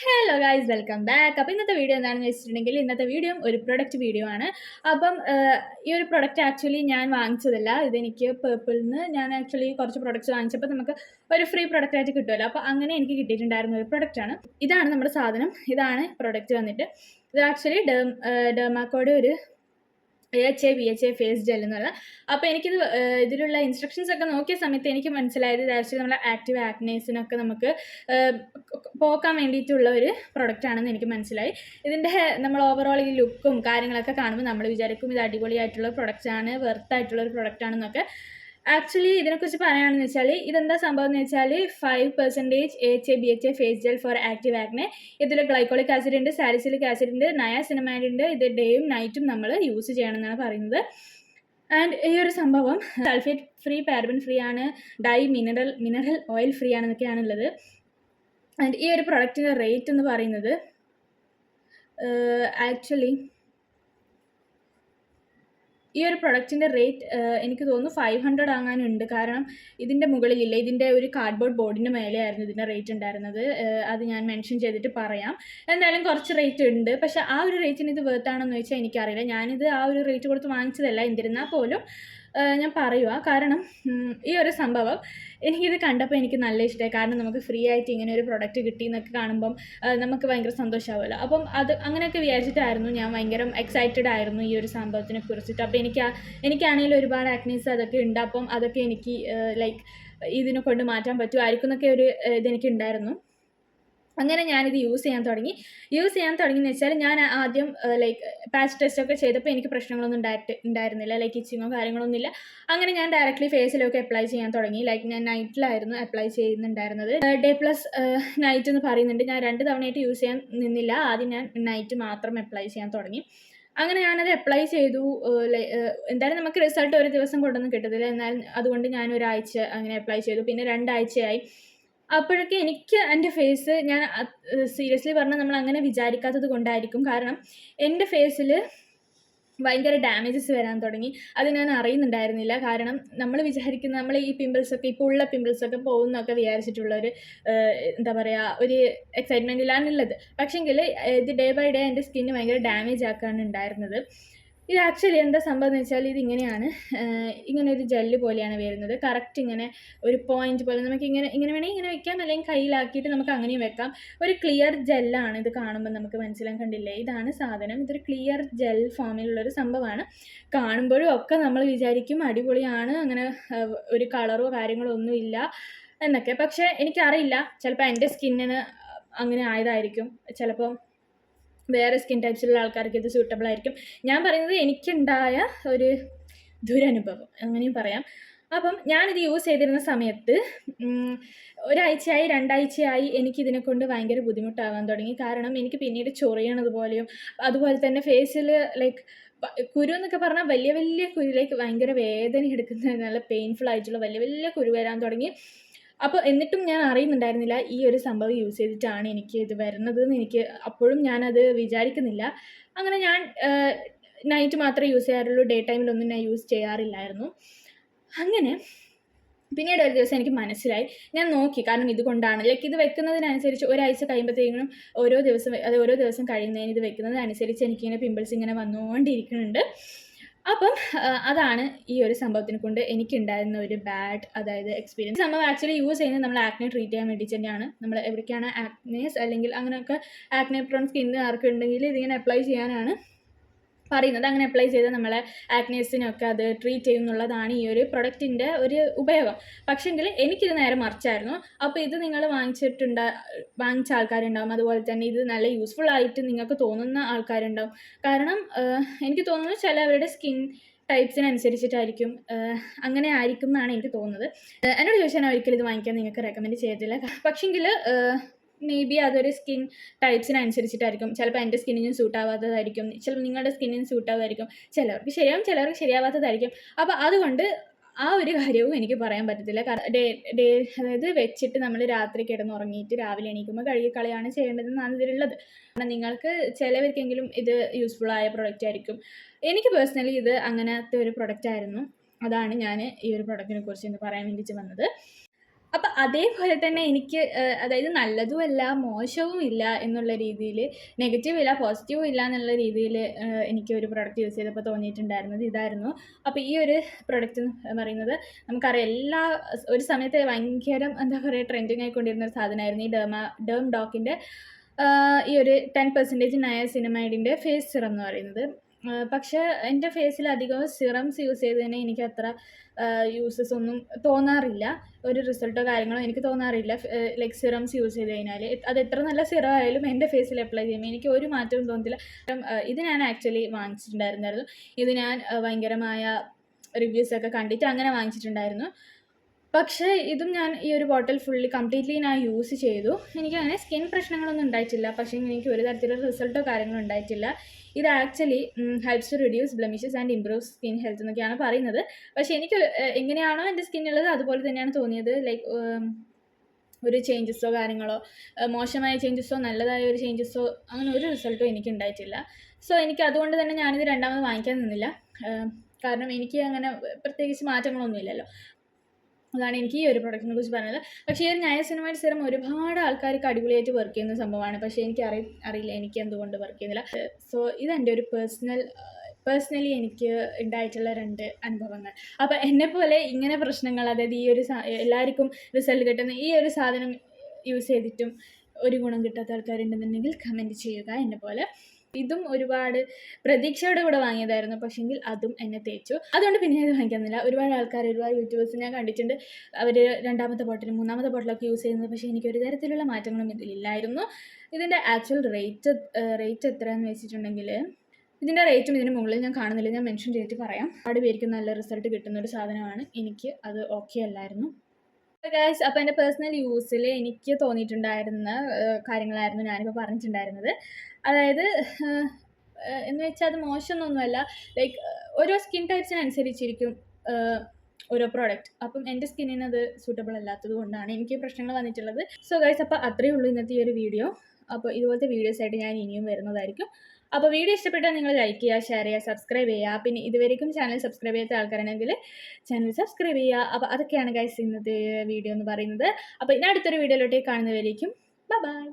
Hello guys welcome back അപ്പോൾ ഇന്നത്തെ video എന്താണെന്ന് വെച്ചിട്ടുണ്ടെങ്കിൽ ഇന്നത്തെ വീഡിയോ ഒരു പ്രൊഡക്റ്റ് വീഡിയോ ആണ്. അപ്പം ഈ ഒരു പ്രൊഡക്റ്റ് ആക്ച്വലി ഞാൻ വാങ്ങിച്ചതല്ല. ഇതെനിക്ക് പേർപ്പിളിൽ നിന്ന് ഞാൻ ആക്ച്വലി കുറച്ച് പ്രൊഡക്റ്റ്സ് വാങ്ങിച്ചപ്പോൾ നമുക്ക് ഒരു ഫ്രീ പ്രൊഡക്റ്റ് ആയിട്ട് കിട്ടുമല്ലോ അപ്പോൾ അങ്ങനെ എനിക്ക് കിട്ടിയിട്ടുണ്ടായിരുന്ന ഒരു പ്രൊഡക്റ്റ് ആണ്. ഇതാണ് നമ്മുടെ സാധനം. ഇതാണ് പ്രൊഡക്റ്റ് വന്നിട്ട്. ഇത് ആക്ച്വലി ഡെർമാക്കോയുടെ ഒരു H A V H A face gel എന്നുള്ള അപ്പോൾ എനിക്കിത് ഇതിലുള്ള ഇൻസ്ട്രക്ഷൻസ് ഒക്കെ നോക്കിയ സമയത്ത് എനിക്ക് മനസ്സിലായത് ഇത് ആക്ച്വലി നമ്മളെ ആക്റ്റീവ് ആക്നേസിനൊക്കെ നമുക്ക് പോക്കാൻ വേണ്ടിയിട്ടുള്ള ഒരു പ്രൊഡക്റ്റ് ആണെന്ന് എനിക്ക് മനസ്സിലായി. ഇതിന്റെ നമ്മൾ ഓവറോൾ ഈ ലുക്കും കാര്യങ്ങളൊക്കെ കാണുമ്പോൾ നമ്മൾ വിചാരിക്കും ഇത് അടിപൊളിയായിട്ടുള്ള പ്രൊഡക്റ്റ് ആണ് വെർത്തായിട്ടുള്ള ഒരു പ്രൊഡക്റ്റ് ആണെന്നൊക്കെ. ആക്ച്വലി ഇതിനെക്കുറിച്ച് പറയുകയാണെന്ന് വെച്ചാൽ ഇതെന്താ സംഭവം എന്ന് വെച്ചാൽ five percentage H A B H A face gel for active acne ഇതിൽ ഗ്ലൈക്കോളിക് ആസിഡ് ഉണ്ട് സാലിസിലിക് ആസിഡ് ഉണ്ട് നയാസിനമാഡ് ഉണ്ട്. ഇത് ഡേയും നൈറ്റും നമ്മൾ യൂസ് ചെയ്യണം എന്നാണ് പറയുന്നത്. ആൻഡ് ഈ ഒരു സംഭവം സൾഫേറ്റ് ഫ്രീ പാരബൻ ഫ്രീ ആണ് dye mineral mineral oil free ആണെന്നൊക്കെയാണ് ഉള്ളത്. ആൻഡ് ഈ ഒരു പ്രൊഡക്റ്റിന്റെ റേറ്റ് എന്ന് പറയുന്നത് ആക്ച്വലി ഈ ഒരു പ്രൊഡക്റ്റിന്റെ റേറ്റ് എനിക്ക് തോന്നുന്നു ഫൈവ് ഹൺഡ്രഡ് ആകാനുണ്ട്. കാരണം ഇതിന്റെ മുകളിലില്ല ഇതിന്റെ ഒരു കാർഡ്ബോർഡ് ബോർഡിന്റെ മേലെയായിരുന്നു ഇതിന്റെ റേറ്റ് ഉണ്ടായിരുന്നത്. അത് ഞാൻ മെൻഷൻ ചെയ്തിട്ട് പറയാം. എന്തായാലും കുറച്ച് റേറ്റ് ഉണ്ട്. പക്ഷേ ആ ഒരു റേറ്റിന് ഇത് വേർത്താണെന്ന് ചോദിച്ചാൽ എനിക്കറിയില്ല. ഞാനിത് ആ ഒരു റേറ്റ് കൊടുത്ത് വാങ്ങിച്ചതല്ല. എന്നിരുന്നാൽ പോലും ഞാൻ പറയുക കാരണം ഈ ഒരു സംഭവം എനിക്കിത് കണ്ടപ്പോൾ എനിക്ക് നല്ല ഇഷ്ടമായി കാരണം നമുക്ക് ഫ്രീ ആയിട്ട് ഇങ്ങനെ ഒരു പ്രൊഡക്റ്റ് കിട്ടി എന്നൊക്കെ കാണുമ്പം നമുക്ക് ഭയങ്കര സന്തോഷമാവുമല്ലോ അപ്പം അത് അങ്ങനെയൊക്കെ വിചാരിച്ചിട്ടായിരുന്നു ഞാൻ ഭയങ്കര എക്സൈറ്റഡ് ആയിരുന്നു ഈ ഒരു സംഭവത്തിനെ കുറിച്ചിട്ട്. അപ്പോൾ എനിക്ക് എനിക്കാണെങ്കിൽ ഒരുപാട് ആക്നീസ് അതൊക്കെ ഉണ്ട്. അപ്പം അതൊക്കെ എനിക്ക് ലൈക്ക് ഇതിനെ കൊണ്ട് മാറ്റാൻ പറ്റുമായിരിക്കും എന്നൊക്കെ ഒരു ഇതെനിക്കുണ്ടായിരുന്നു അങ്ങനെ ഞാനിത് യൂസ് ചെയ്യാൻ തുടങ്ങി. യൂസ് ചെയ്യാൻ തുടങ്ങിയെന്ന് വെച്ചാൽ ഞാൻ ആദ്യം ലൈക്ക് പാച്ച് ടെസ്റ്റ് ഒക്കെ ചെയ്തപ്പോൾ എനിക്ക് പ്രശ്നങ്ങളൊന്നും ഉണ്ടായിട്ട് ഉണ്ടായിരുന്നില്ല. ലൈക്ക് ഇച്ചിങ്ങോ കാര്യങ്ങളൊന്നും ഇല്ല അങ്ങനെ ഞാൻ ഡയറക്റ്റ്ലി ഫേസിലൊക്കെ അപ്ലൈ ചെയ്യാൻ തുടങ്ങി. ലൈക്ക് ഞാൻ നൈറ്റിലായിരുന്നു അപ്ലൈ ചെയ്യുന്നുണ്ടായിരുന്നത്. ഡേ പ്ലസ് നൈറ്റ് എന്ന് പറയുന്നുണ്ട്. ഞാൻ രണ്ട് തവണയായിട്ട് യൂസ് ചെയ്യാൻ നിന്നില്ല. ആദ്യം ഞാൻ നൈറ്റ് മാത്രം അപ്ലൈ ചെയ്യാൻ തുടങ്ങി. അങ്ങനെ ഞാനത് അപ്ലൈ ചെയ്തു. എന്തായാലും നമുക്ക് റിസൾട്ട് ഒരു ദിവസം കൊണ്ടൊന്നും കിട്ടത്തില്ല. എന്നാൽ അതുകൊണ്ട് ഞാൻ ഒരാഴ്ച അങ്ങനെ അപ്ലൈ ചെയ്തു. പിന്നെ രണ്ടാഴ്ചയായി. അപ്പോഴൊക്കെ എനിക്ക് എന്റെ ഫേസ് ഞാൻ സീരിയസ്ലി പറഞ്ഞാൽ നമ്മൾ അങ്ങനെ വിചാരിക്കാത്തത് കൊണ്ടായിരിക്കും. കാരണം എന്റെ ഫേസിൽ ഭയങ്കര ഡാമേജസ് വരാൻ തുടങ്ങി. അത് ഞാൻ അറിയുന്നുണ്ടായിരുന്നില്ല. കാരണം നമ്മൾ വിചാരിക്കുന്ന നമ്മൾ ഈ പിമ്പിൾസൊക്കെ ഇപ്പോൾ ഉള്ള പിമ്പിൾസൊക്കെ പോകുന്നൊക്കെ വിചാരിച്ചിട്ടുള്ള ഒരു എന്താ പറയുക ഒരു എക്സൈറ്റ്മെന്റിലാണുള്ളത് പക്ഷേങ്കിൽ ഇത് ഡേ ബൈ ഡേ എന്റെ സ്കിന്ന് ഭയങ്കര ഡാമേജ് ആക്കാണ് ഉണ്ടായിരുന്നത്. ഇത് ആക്ച്വലി എന്താ സംഭവം എന്ന് വെച്ചാൽ ഇതിങ്ങനെയാണ്. ഇങ്ങനെ ഒരു ജെല്ല് പോലെയാണ് വരുന്നത്. കറക്റ്റ് ഇങ്ങനെ ഒരു പോയിന്റ് പോലെ നമുക്ക് ഇങ്ങനെ ഇങ്ങനെ വേണമെങ്കിൽ ഇങ്ങനെ വെക്കാം. അല്ലെങ്കിൽ കയ്യിലാക്കിയിട്ട് നമുക്ക് അങ്ങനെയും വെക്കാം. ഒരു ക്ലിയർ ജെല്ലാണ് ഇത് കാണുമ്പോൾ നമുക്ക് മനസ്സിലാൻ കണ്ടില്ലേ? ഇതാണ് സാധനം. ഇതൊരു ക്ലിയർ ജെൽ ഫോമിലുള്ളൊരു സംഭവമാണ്. കാണുമ്പോഴും ഒക്കെ നമ്മൾ വിചാരിക്കും അടിപൊളിയാണ്. അങ്ങനെ ഒരു കളറോ കാര്യങ്ങളോ ഒന്നുമില്ല എന്നൊക്കെ. പക്ഷേ എനിക്കറിയില്ല. ചിലപ്പോൾ എന്റെ സ്കിന്നിന് അങ്ങനെ ആയതായിരിക്കും. ചിലപ്പോൾ വേറെ സ്കിൻ ടൈപ്സിലുള്ള ആൾക്കാർക്ക് ഇത് സൂട്ടബിൾ ആയിരിക്കും. ഞാൻ പറയുന്നത് എനിക്കുണ്ടായ ഒരു ദുരനുഭവം. അങ്ങനെയും പറയാം. അപ്പം ഞാനിത് യൂസ് ചെയ്തിരുന്ന സമയത്ത് ഒരാഴ്ചയായി രണ്ടാഴ്ചയായി എനിക്കിതിനെ കൊണ്ട് ഭയങ്കര ബുദ്ധിമുട്ടാവാൻ തുടങ്ങി. കാരണം എനിക്ക് പിന്നീട് ചൊറിയണത് പോലെയും അതുപോലെ തന്നെ ഫേസിൽ ലൈക്ക് കുരു എന്നൊക്കെ പറഞ്ഞാൽ വലിയ വലിയ കുരുലേക്ക് ഭയങ്കര വേദന എടുക്കുന്ന നല്ല പെയിൻഫുൾ ആയിട്ടുള്ള വലിയ വലിയ കുരു വരാൻ തുടങ്ങി. അപ്പോൾ എന്നിട്ടും ഞാൻ അറിയുന്നുണ്ടായിരുന്നില്ല ഈ ഒരു സംഭവം യൂസ് ചെയ്തിട്ടാണ് എനിക്ക് ഇത് വരുന്നത് എന്ന് എനിക്ക് അപ്പോഴും ഞാനത് വിചാരിക്കുന്നില്ല. അങ്ങനെ ഞാൻ നൈറ്റ് മാത്രമേ യൂസ് ചെയ്യാറുള്ളൂ ഡേ ടൈമിലൊന്നും ഞാൻ യൂസ് ചെയ്യാറില്ലായിരുന്നു. അങ്ങനെ പിന്നീട് ഒരു ദിവസം എനിക്ക് മനസ്സിലായി. ഞാൻ നോക്കി കാരണം ഇതുകൊണ്ടാണ്. ലൈക്ക് ഇത് വെക്കുന്നതിനനുസരിച്ച് ഒരാഴ്ച കഴിയുമ്പോഴത്തേക്കും ഓരോ ദിവസം അത് ഓരോ ദിവസം കഴിയുന്നതിന് ഇത് വെക്കുന്നതിനനുസരിച്ച് എനിക്കിങ്ങനെ പിമ്പിൾസ് ഇങ്ങനെ വന്നുകൊണ്ടിരിക്കുന്നുണ്ട്. അപ്പം അതാണ് ഈ ഒരു സംഭവത്തിനെ കൊണ്ട് എനിക്കുണ്ടായിരുന്ന ഒരു ബാഡ് അതായത് എക്സ്പീരിയൻസ് നമ്മൾ ആക്ച്വലി യൂസ് ചെയ്യുന്നത് നമ്മൾ ആക്നെ ട്രീറ്റ് ചെയ്യാൻ വേണ്ടി തന്നെയാണ് നമ്മൾ എവിടേക്കാണ് ആക്നേസ് അല്ലെങ്കിൽ അങ്ങനെയൊക്കെ ആക്നെ പ്രോൺ സ്കിന്ന് ആർക്കുണ്ടെങ്കിൽ ഇതിങ്ങനെ അപ്ലൈ ചെയ്യാനാണ്. പറയുന്നത്. അങ്ങനെ അപ്ലൈ ചെയ്ത് നമ്മളെ ആക്നേസിനൊക്കെ അത് ട്രീറ്റ് ചെയ്യും എന്നുള്ളതാണ് ഈ ഒരു പ്രൊഡക്റ്റിന്റെ ഒരു ഉപയോഗം. പക്ഷേങ്കിൽ എനിക്കിത് നേരെ മറിച്ചായിരുന്നു. അപ്പോൾ ഇത് നിങ്ങൾ വാങ്ങിച്ചിട്ടുണ്ട വാങ്ങിച്ച ആൾക്കാരുണ്ടാവും. അതുപോലെ തന്നെ ഇത് നല്ല യൂസ്ഫുൾ ആയിട്ട് നിങ്ങൾക്ക് തോന്നുന്ന ആൾക്കാരുണ്ടാവും. കാരണം എനിക്ക് തോന്നുന്നു ചിലവരുടെ സ്കിൻ ടൈപ്സിനനുസരിച്ചിട്ടായിരിക്കും അങ്ങനെ ആയിരിക്കും എന്നാണ് എനിക്ക് തോന്നുന്നത്. എന്നോട് ചോദിച്ചാൽ ഒരിക്കലും ഇത് വാങ്ങിക്കാൻ നിങ്ങൾക്ക് റെക്കമെൻഡ് ചെയ്തില്ല. പക്ഷേങ്കിൽ മേ ബി അതൊരു സ്കിൻ ടൈപ്സിനനുസരിച്ചിട്ടായിരിക്കും ചിലപ്പോൾ എന്റെ സ്കിന്നിനും സൂട്ട് ആവാത്തതായിരിക്കും. ചിലപ്പോൾ നിങ്ങളുടെ സ്കിന്നിന് സൂട്ട് ആവാതായിരിക്കും ചിലവർക്ക് ശരിയാവും ചിലവർക്ക് ശരിയാവാത്തതായിരിക്കും. അപ്പോൾ അതുകൊണ്ട് ആ ഒരു കാര്യവും എനിക്ക് പറയാൻ പറ്റത്തില്ല. ഡേ അതായത് വെച്ചിട്ട് നമ്മൾ രാത്രി കിടന്നുറങ്ങിയിട്ട് രാവിലെ എണീക്കുമ്പോൾ കഴുകി കളയാണ് ചെയ്യേണ്ടതെന്നാണ് ഇതിലുള്ളത്. കാരണം നിങ്ങൾക്ക് ചിലവർക്കെങ്കിലും ഇത് യൂസ്ഫുൾ ആയ പ്രൊഡക്റ്റ് ആയിരിക്കും. എനിക്ക് പേഴ്സണലി ഇത് അങ്ങനത്തെ ഒരു പ്രൊഡക്റ്റ് ആയിരുന്നു. അതാണ് ഞാൻ ഈ ഒരു പ്രൊഡക്റ്റിനെ കുറിച്ച് ഇന്ന് പറയാൻ വേണ്ടിയിട്ട് വന്നത്. അപ്പം അതേപോലെ തന്നെ എനിക്ക് അതായത് നല്ലതുമല്ല മോശവും ഇല്ല എന്നുള്ള രീതിയിൽ നെഗറ്റീവ് ഇല്ല പോസിറ്റീവും ഇല്ല എന്നുള്ള രീതിയിൽ എനിക്ക് ഒരു പ്രൊഡക്റ്റ് യൂസ് ചെയ്തപ്പോൾ തോന്നിയിട്ടുണ്ടായിരുന്നത് ഇതായിരുന്നു. അപ്പോൾ ഈ ഒരു പ്രൊഡക്റ്റ് എന്ന് പറയുന്നത് നമുക്കറിയാം എല്ലാ ഒരു സമയത്ത് ഭയങ്കര എന്താ പറയുക ട്രെൻഡിങ് ആയിക്കൊണ്ടിരുന്ന ഒരു സാധനമായിരുന്നു ഈ ഡേമ ഡേം ഡോക്കിന്റെ ഈ ഒരു ടെൻ പെർസെന്റേജ് നയ സിനിമൈഡിന്റെ ഫേസ് സിറം എന്ന് പറയുന്നത്. പക്ഷേ എന്റെ ഫേസിൽ അധികം സിറംസ് യൂസ് ചെയ്തതിന് എനിക്ക് അത്ര യൂസസ് ഒന്നും തോന്നാറില്ല. ഒരു റിസൾട്ടോ കാര്യങ്ങളോ എനിക്ക് തോന്നാറില്ല. ലൈക്ക് സിറംസ് യൂസ് ചെയ്ത് കഴിഞ്ഞാൽ അത് എത്ര നല്ല സിറം ആയാലും എന്റെ ഫേസിൽ അപ്ലൈ ചെയ്യുമ്പോൾ എനിക്ക് ഒരു മാറ്റവും തോന്നത്തില്ല. കാരണം, ഇത് ഞാൻ ആക്ച്വലി വാങ്ങിച്ചിട്ടുണ്ടായിരുന്നായിരുന്നു. ഇത് ഞാൻ ഭയങ്കരമായ റിവ്യൂസൊക്കെ കണ്ടിട്ട് അങ്ങനെ വാങ്ങിച്ചിട്ടുണ്ടായിരുന്നു. പക്ഷേ ഇതും ഞാൻ ഈ ഒരു ബോട്ടിൽ ഫുള്ളി കംപ്ലീറ്റ്ലി ഞാൻ യൂസ് ചെയ്തു. എനിക്ക് അങ്ങനെ സ്കിൻ പ്രശ്നങ്ങളൊന്നും ഉണ്ടായിട്ടില്ല. പക്ഷേ എനിക്ക് ഒരു തരത്തിലുള്ള റിസൾട്ടോ കാര്യങ്ങളോ ഉണ്ടായിട്ടില്ല. ഇത് actually helps to reduce blemishes and improve skin health എന്നൊക്കെയാണ് പറയുന്നത്. പക്ഷേ എനിക്ക് എങ്ങനെയാണോ എന്റെ സ്കിന്നുള്ളത് അതുപോലെ തന്നെയാണ് തോന്നിയത്. ലൈക്ക് ഒരു ചേഞ്ചസോ കാര്യങ്ങളോ മോശമായ ചേഞ്ചസോ നല്ലതായ ഒരു ചേഞ്ചസോ അങ്ങനെ ഒരു റിസൾട്ടോ എനിക്ക് ഉണ്ടായിട്ടില്ല. സോ എനിക്ക് അതുകൊണ്ട് തന്നെ ഞാനിത് രണ്ടാമത് വാങ്ങിക്കാൻ നിന്നില്ല. കാരണം എനിക്ക് അങ്ങനെ പ്രത്യേകിച്ച് മാറ്റങ്ങളൊന്നും ഇല്ലല്ലോ അതാണ് എനിക്ക് ഈ ഒരു പ്രൊഡക്റ്റിനെ കുറിച്ച് പറയുന്നത് പക്ഷേ ഈ ഒരു നയസിനമൈഡ് സിറം ഒരുപാട് ആൾക്കാർക്ക് അടിപൊളിയായിട്ട് വർക്ക് ചെയ്യുന്ന സംഭവമാണ്. പക്ഷേ എനിക്ക് അറി അറിയില്ല എനിക്ക് എന്തുകൊണ്ട് വർക്ക് ചെയ്യുന്നില്ല. സോ ഇതെന്റെ ഒരു പേഴ്സണൽ പേഴ്സണലി എനിക്ക് ഉണ്ടായിട്ടുള്ള രണ്ട് അനുഭവങ്ങൾ. അപ്പോൾ എന്നെപ്പോലെ ഇങ്ങനെ പ്രശ്നങ്ങൾ അതായത് ഈ ഒരു എല്ലാവർക്കും റിസൾട്ട് കിട്ടുന്ന ഈ ഒരു സാധനം യൂസ് ചെയ്തിട്ടും ഒരു ഗുണം കിട്ടാത്ത ആൾക്കാരുണ്ടെന്നുണ്ടെങ്കിൽ കമന്റ് ചെയ്യുക എന്നെ പോലെ. ഇതും ഒരുപാട് പ്രതീക്ഷയോടെ കൂടെ വാങ്ങിയതായിരുന്നു. പക്ഷേങ്കിൽ അതും എന്നെ തേച്ചു. അതുകൊണ്ട് പിന്നെ ഇത് വാങ്ങിക്കുന്നില്ല ഒരുപാട് ആൾക്കാർ ഒരുപാട് യൂട്യൂബേഴ്സ് ഞാൻ കണ്ടിട്ടുണ്ട്. അവർ രണ്ടാമത്തെ ബോട്ടിലും മൂന്നാമത്തെ ബോട്ടിലൊക്കെ യൂസ് ചെയ്യുന്നത്. പക്ഷേ എനിക്ക് ഒരു തരത്തിലുള്ള മാറ്റങ്ങളും ഇതിലില്ലായിരുന്നു ഇതിന്റെ ആക്ച്വൽ റേറ്റ് റേറ്റ് എത്രയാണെന്ന് വെച്ചിട്ടുണ്ടെങ്കിൽ ഇതിന്റെ റേറ്റും ഇതിന് മുകളിൽ ഞാൻ കാണുന്നില്ല. ഞാൻ മെൻഷൻ ചെയ്തിട്ട് പറയാം. ഒരുപാട് പേർക്ക് നല്ല റിസൾട്ട് കിട്ടുന്ന ഒരു സാധനമാണ്. എനിക്ക് അത് ഓക്കെ അല്ലായിരുന്നു. ഗൈസ് അപ്പോൾ എന്റെ പേഴ്സണൽ യൂസിൽ എനിക്ക് തോന്നിയിട്ടുണ്ടായിരുന്ന കാര്യങ്ങളായിരുന്നു ഞാനിപ്പോൾ പറഞ്ഞിട്ടുണ്ടായിരുന്നത്. അതായത് എന്ന് വെച്ചാൽ അത് മോശമൊന്നുമല്ല ലൈക്ക് ഓരോ സ്കിൻ ടൈപ്സിനനുസരിച്ചിരിക്കും ഓരോ പ്രോഡക്റ്റ്. അപ്പം എന്റെ സ്കിന്നിന് അത് സൂട്ടബിൾ അല്ലാത്തത് കൊണ്ടാണ് എനിക്ക് പ്രശ്നങ്ങൾ വന്നിട്ടുള്ളത്. സോ ഗൈസ് അപ്പോൾ അത്രയേ ഉള്ളൂ ഇന്നത്തെ ഈ ഒരു വീഡിയോ. അപ്പോൾ ഇതുപോലത്തെ വീഡിയോസ് ആയിട്ട് ഞാൻ ഇനിയും വരുന്നതായിരിക്കും. അപ്പോൾ വീഡിയോ ഇഷ്ടപ്പെട്ടാൽ നിങ്ങൾ ലൈക്ക് ചെയ്യുക ഷെയർ ചെയ്യുക സബ്സ്ക്രൈബ് ചെയ്യുക. പിന്നെ ഇതുവരെയും ചാനൽ സബ്സ്ക്രൈബ് ചെയ്യാത്ത ആൾക്കാരാണെങ്കിൽ ചാനൽ സബ്സ്ക്രൈബ് ചെയ്യുക. അപ്പോൾ അതൊക്കെയാണ് ഗൈസ് ഇന്നത്തെ വീഡിയോ എന്ന് പറയുന്നത്. അപ്പോൾ ഇനി അടുത്തൊരു വീഡിയോയിലോട്ടേക്ക് കാണുന്നവരേക്കും. ബൈ